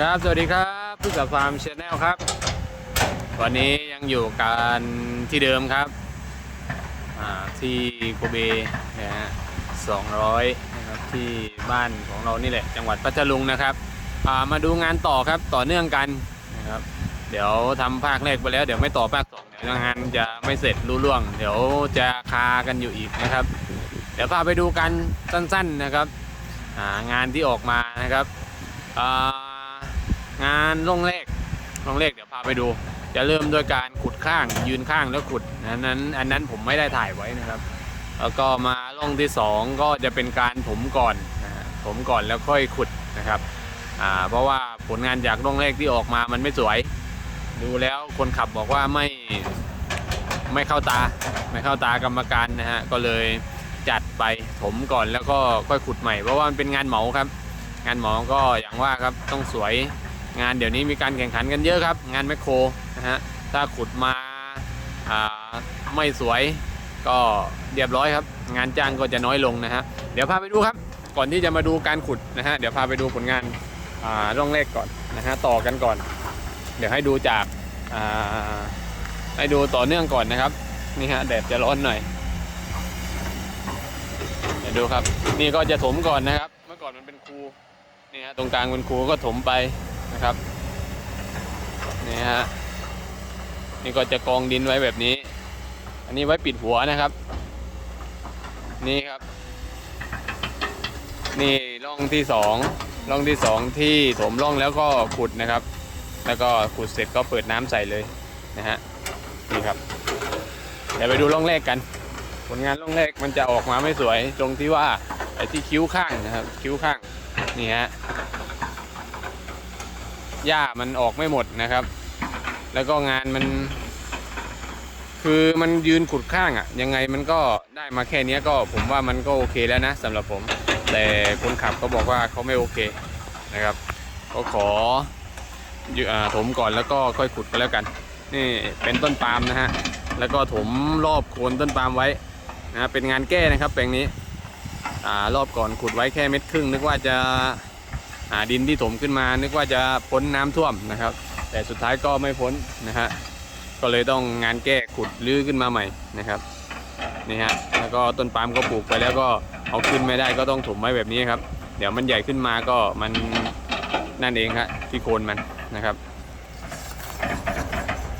ครับ สวัสดีครับผู้กับฟาร์มชาแนลครับ วันนี้ยังอยู่กันที่เดิมครับ ที่โกเบนะฮะ200นะครับที่บ้านของเรานี่แหละ จังหวัดพัทลุงนะครับามาดูงานต่อครับต่อเนื่องกันนะครับ เดี๋ยวทำภาคแรกไปแล้วเดี๋ยวไม่ต่อภาคสองเดี๋ยวงานจะไม่เสร็จรู้ล่วง เดี๋ยวจะคากันอยู่อีกนะครับ เดี๋ยวพาไปดูกันสั้นๆนะครับางานที่ออกมานะครับอ่า งานล่องเลขล่องเลขเดี๋ยวพาไปดู จะเริ่มด้วยการขุดข้างยืนข้างแล้วขุดอันนั้นอันนั้นผมไม่ได้ถ่ายไว้นะครับ แล้วก็มาล่องที่สองก็จะเป็นการถมก่อนนะถมก่อนแล้วค่อยขุดนะครับเพราะว่าผลงานจากล่องเลขที่ออกมามันไม่สวย ดูแล้วคนขับบอกว่าไม่ไม่เข้าตาไม่เข้าตากรรมการนะฮะก็เลยจัดไปถมก่อนแล้วก็ค่อยขุดใหม่เพราะว่ามันเป็นงานเหมาครับ งานเหมาก็อย่างว่าครับต้องสวย งานเดี๋ยวนี้มีการแข่งขันกันเยอะครับ งานแมคโครนะฮะถ้าขุดมาไม่สวยก็เรียบร้อยครับ งานจ้างก็จะน้อยลงนะฮะเดี๋ยวพาไปดูครับ ก่อนที่จะมาดูการขุดนะฮะเดี๋ยวพาไปดูผลงานร่องแรกก่อนนะฮะต่อกันก่อน เดี๋ยวให้ดูจากให้ดูต่อเนื่องก่อนนะครับนี่ฮะแดดจะร้อนหน่อยเดี๋ยวดูครับ นี่ก็จะถมก่อนนะครับ เมื่อก่อนมันเป็นคูนี่ฮะตรงกลางเป็นคูก็ถมไป นะครับนี่ฮะนี่ก็จะกองดินไว้แบบนี้ อันนี้ไว้ปิดหัวนะครับ นี่ครับ นี่ร่องที่สองร่องที่สองที่ถมร่องแล้วก็ขุดนะครับ แล้วก็ขุดเสร็จก็เปิดน้ำใส่เลยนะฮะนี่ครับเดี๋ยวไปดูร่องแรกกัน ผลงานร่องแรกมันจะออกมาไม่สวยตรงที่ว่าไอ้ที่คิ้วข้างนะครับ คิ้วข้างนี่ฮะ หญ้ามันออกไม่หมดนะครับ แล้วก็งานมัน คือมันยืนขุดข้างอะ่ะ ยังไงมันก็ได้มาแค่นี้ก็ผมว่ามันก็โอเคแล้วนะสำหรับผม แต่คนขับเขาบอกว่าเขาไม่โอเคนะครับ ก็ขออถมก่อนแล้วก็ค่อยขุดก็แล้วกัน นี่เป็นต้นปาล์มนะฮะ แล้วก็ถมรอบโคนต้นปาล์มไว้นะเป็นงานแก้นะครับแปลงนี้อรอบก่อนขุดไว้แค่เม็ดครึ่งนึกว่าจะ ดินที่ถมขึ้นมานึกว่าจะพ้นน้ำท่วมนะครับ แต่สุดท้ายก็ไม่พ้นนะฮะก็เลยต้องงานแก้ขุดลื้อขึ้นมาใหม่นะครับนี่ฮะแล้วก็ต้นปาล์มก็ปลูกไปแล้วก็เอาขึ้นไม่ได้ก็ต้องถมไว้แบบนี้ครับ เดี๋ยวมันใหญ่ขึ้นมาก็มันนั่นเองครับที่โคนมันนะครับ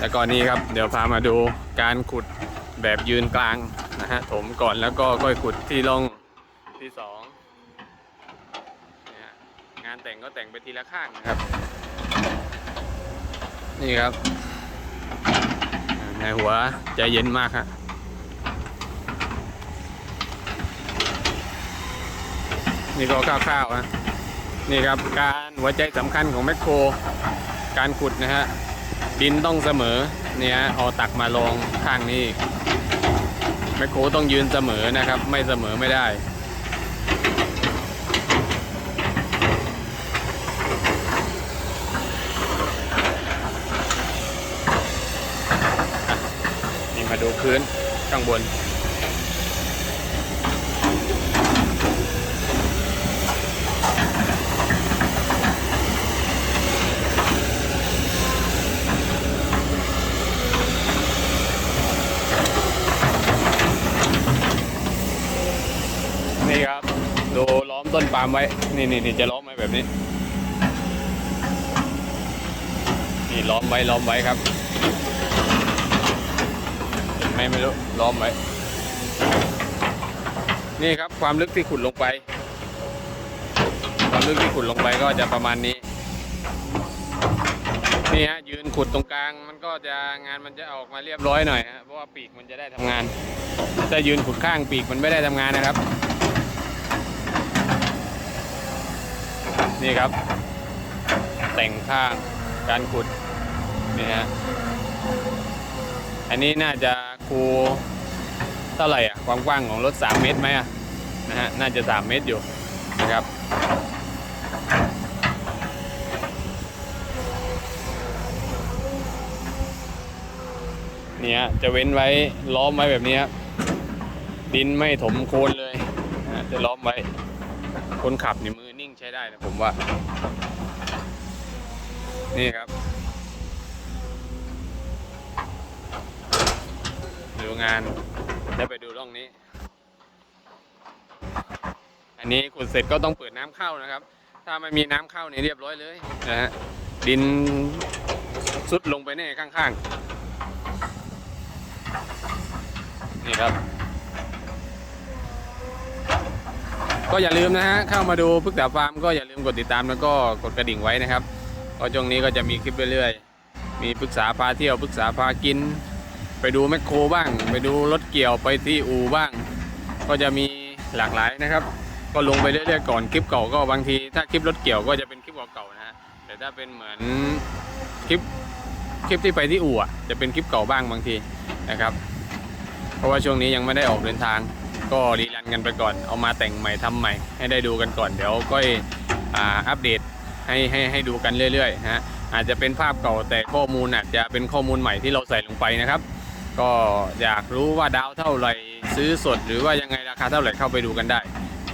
แล้วก็นี่ครับเดี๋ยวพามาดูการขุดแบบยืนกลางนะฮะถมก่อนแล้วก็ค่อยขุดที่ร่องที่สอง แต่งก็แต่งไปทีละข้างนะครับ นี่ครับในหัวใจเย็นมากฮะนี่ก็คร่าวๆนะนี่ครับการหัวใจสำคัญของแมคโคร การขุดนะฮะดินต้องเสมอเนี่ยเอาตักมาลงข้างนี้แมคโครต้องยืนเสมอนะครับ ไม่เสมอไม่ได้ มาดูพื้นข้างบน นี่ครับ ดูล้อมต้นปาล์มไว้ นี่นี่นี่จะล้อมไว้แบบนี้ นี่ล้อมไว้ล้อมไว้ครับ ไม่ไม่รู้ล้อมไว้ นี่ครับความลึกที่ขุดลงไป ความลึกที่ขุดลงไปก็จะประมาณนี้ นี่ฮะยืนขุดตรงกลาง มันก็จะงานมันจะออกมาเรียบร้อยหน่อยฮะเพราะว่าปีกมันจะได้ทำงานถ้ายืนขุดข้างปีกมันไม่ได้ทำงานนะครับ นี่ครับ แต่งข้างการขุดนี่ฮะอันนี้น่าจะ คูเท่าไหร่อะความกว้างของรถ 3 เมตรไหมอะนะฮะน่าจะ 3 เมตรอยู่นะครับเนี่ยจะเว้นไว้ล้อมไว้แบบนี้ครับดินไม่ถมโคนเลยนะจะล้อมไว้ คนขับนี่มือนิ่งใช้ได้นะผมว่า นี่ครับ ดูงานแล้วไปดูร่องนี้ อันนี้ขุดเสร็จก็ต้องเปิดน้ำเข้านะครับ ถ้าไม่มีน้ำเข้านี่เรียบร้อยเลยนะฮะดินซุดลงไปแน่ข้างๆ นี่ครับ ก็อย่าลืมนะฮะเข้ามาดูพึกษาฟาร์มก็อย่าลืมกดติดตามแล้วก็กดกระดิ่งไว้นะครับเพราะช่วงนี้ก็จะมีคลิปเรื่อยๆ มีปรึกษาพาเที่ยวปรึกษาพากิน ไปดูแมคโครบ้าง ไปดูรถเกี่ยวไปที่อู่บ้าง ก็จะมีหลากหลายนะครับ ก็ลงไปเรื่อยๆก่อนคลิปเก่าก็บางที ถ้าคลิปรถเกี่ยวก็จะเป็นคลิปเก่าๆนะฮะแต่ถ้าเป็นเหมือนคลิปคลิปที่ไปที่อู่จะเป็นคลิปเก่าบ้างบางทีนะครับ เพราะว่าช่วงนี้ยังไม่ได้ออกเดินทาง ก็รีรันกันไปก่อนเอามาแต่งใหม่ทำใหม่ ให้ได้ดูกันก่อนเดี๋ยวก็อัปเดตให้ให้ให้ดูกันเรื่อยๆนะฮะอาจจะเป็นภาพเก่าแต่ข้อมูลอาจจะเป็นข้อมูลใหม่ที่เราใส่ลงไปนะครับ ก็อยากรู้ว่าดาวเท่าไหร่ซื้อสดหรือว่ายังไงราคาเท่าไหร่เข้าไปดูกันได้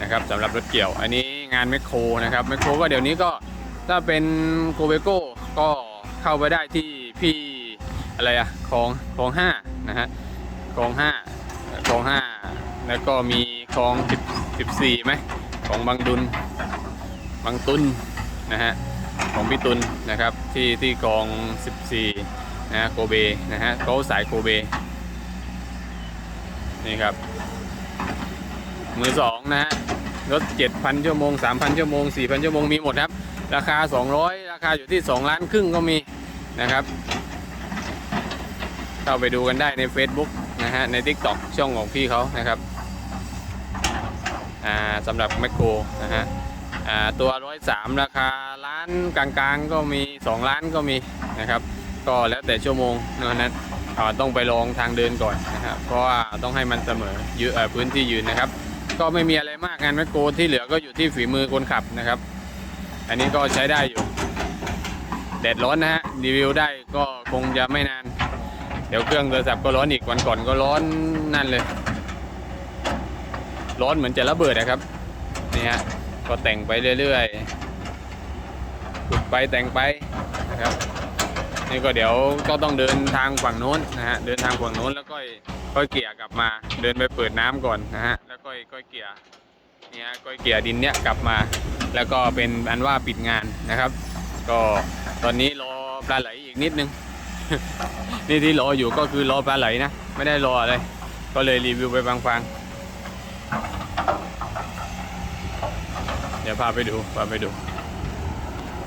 นะครับสำหรับรถเกี่ยว อันนี้งานแมคโครนะครับแมคโครก็เดี๋ยวนี้ก็ถ้าเป็นโคเบโก้ก็เข้าไปได้ที่พี่อะไรอะของของห้านะฮะของห้าของห้าแล้วก็มีของสิบสิบสี่ไหมของบางดุลบางตุนนะฮะของพี่ตุลนะครับที่ที่กอง 14 นะโกเบนะฮะเขาสายโกเบนี่ครับ มือสองนะฮะรถ7,000 ชั่วโมง 3,000 ชั่วโมง 4,000 ชั่วโมง มีหมดครับ ราคา 200 ราคาอยู่ที่ 2 ล้านครึ่งก็มีนะครับ เข้าไปดูกันได้ใน Facebook นะฮะ ใน TikTok ช่องของพี่เขานะครับอ่าสำหรับแมคโครนะฮะอ่าตัวร้อยสามราคาล้านกลางๆ ก็มี 2 ล้านก็มีนะครับ ก็แล้วแต่ชั่วโมงเพราะฉะนั้นต้องไปลองทางเดินก่อนนะครับเพราะว่าต้องให้มันเสมอยืเอ่อพื้นที่ยืนนะครับ ก็ไม่มีอะไรมากงานแมคโครที่เหลือก็อยู่ที่ฝีมือคนขับนะครับ อันนี้ก็ใช้ได้อยู่แดดร้อนนะฮะรีวิวได้ก็คงจะไม่นาน เดี๋ยวเครื่องโทรศัพท์ก็ร้อนอีกวันก่อนก็ร้อนนั่นเลย ร้อนเหมือนจะระเบิดนะครับนี่ฮะก็แต่งไปเรื่อยๆขุดไปแต่งไปนะครับ นี่ก็เดี๋ยวก็ต้องเดินทางฝั่งโน้นนะฮะเดินทางฝั่งโน้นแล้วก็ค่อยเกี่ยกลับมา เดินไปเปิดน้ำก่อนนะฮะแล้วก็ค่อยเกี่ยเนี่ยค่อยเกี่ยดินเนี้ยกลับมา แล้วก็เป็นอันว่าปิดงานนะครับ ก็ตอนนี้รอปลาไหลอีกนิดนึงนี่ที่รออยู่ก็คือรอปลาไหลนะไม่ได้รออะไรก็เลยรีวิวไปฟังๆเดี๋ยวพาไปดูพาไปดู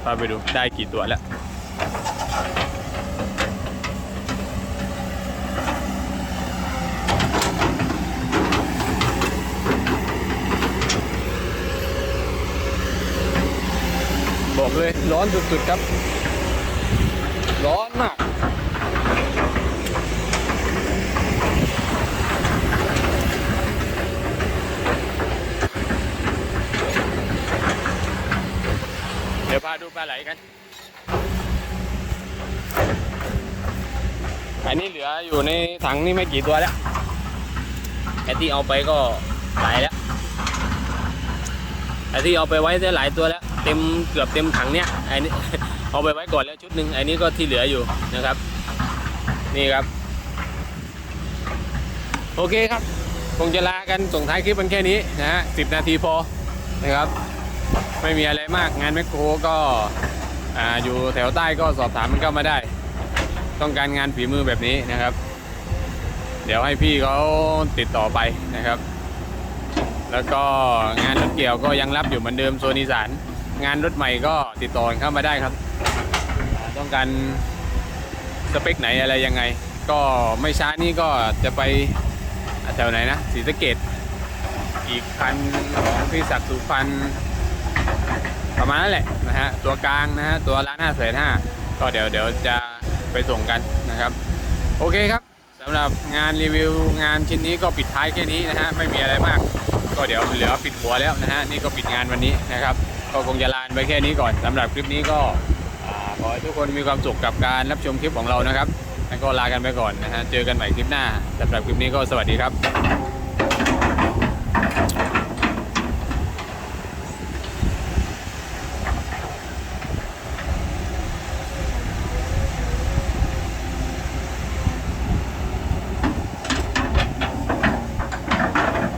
พาไปดูได้กี่ตัวแล้ว บอกเลย ร้อนสุดๆครับ ร้อนมากเดี๋ยวพาดูปลาไหลกัน อันนี้เหลืออยู่ในถังนี่ไม่กี่ตัวแล้วไอ้ที่เอาไปก็หลายแล้วไอ้ที่เอาไปไว้ได้หลายตัวแล้ว เต็มเกือบเต็มถังเนี้ยไอ้นี่เอาไปไว้ก่อนแล้วชุดหนึ่งไอ้นี้ก็ที่เหลืออยู่นะครับ นี่ครับ โอเคครับคงจะลากันส่งท้ายคลิปมันแค่นี้นะฮะสินาทีพอนะครับ ไม่มีอะไรมากงานแมคโครก็อ่าอยู่แถวใต้ก็สอบถามมันเข้ามาได้ ต้องการงานฝีมือแบบนี้นะครับ เดี๋ยวให้พี่เขาติดต่อไปนะครับ แล้วก็งานรถเกี่ยวก็ยังรับอยู่เหมือนเดิมโซนอีสาน งานรถใหม่ก็ติดต่อเข้ามาได้ครับ ต้องการสเปคไหนอะไรยังไง ก็ไม่ช้านี่ก็จะไปแถวไหนนะศรีสะเกดอีกคันของพี่ศักดิ์สุพรรณประมาณนั้นแหละนะฮะตัวกลางนะฮะตัวละห้าแสนห้าก็เดี๋ยวเดี๋ยวจะไปส่งกันนะครับ โอเคครับสำหรับงานรีวิวงานชิ้นนี้ก็ปิดท้ายแค่นี้นะฮะไม่มีอะไรมาก ก็เดี๋ยวเหลือปิดหัวแล้วนะฮะนี่ก็ปิดงานวันนี้นะครับ ก็คงจะลานไปแค่นี้ก่อนสำหรับคลิปนี้ก็ขอให้ทุกคนมีความสุขกับการรับชมคลิปของเรานะครับแล้วก็ลากันไปก่อนนะฮะเจอกันใหม่คลิปหน้าสำหรับคลิปนี้ก็สวัสดีครับ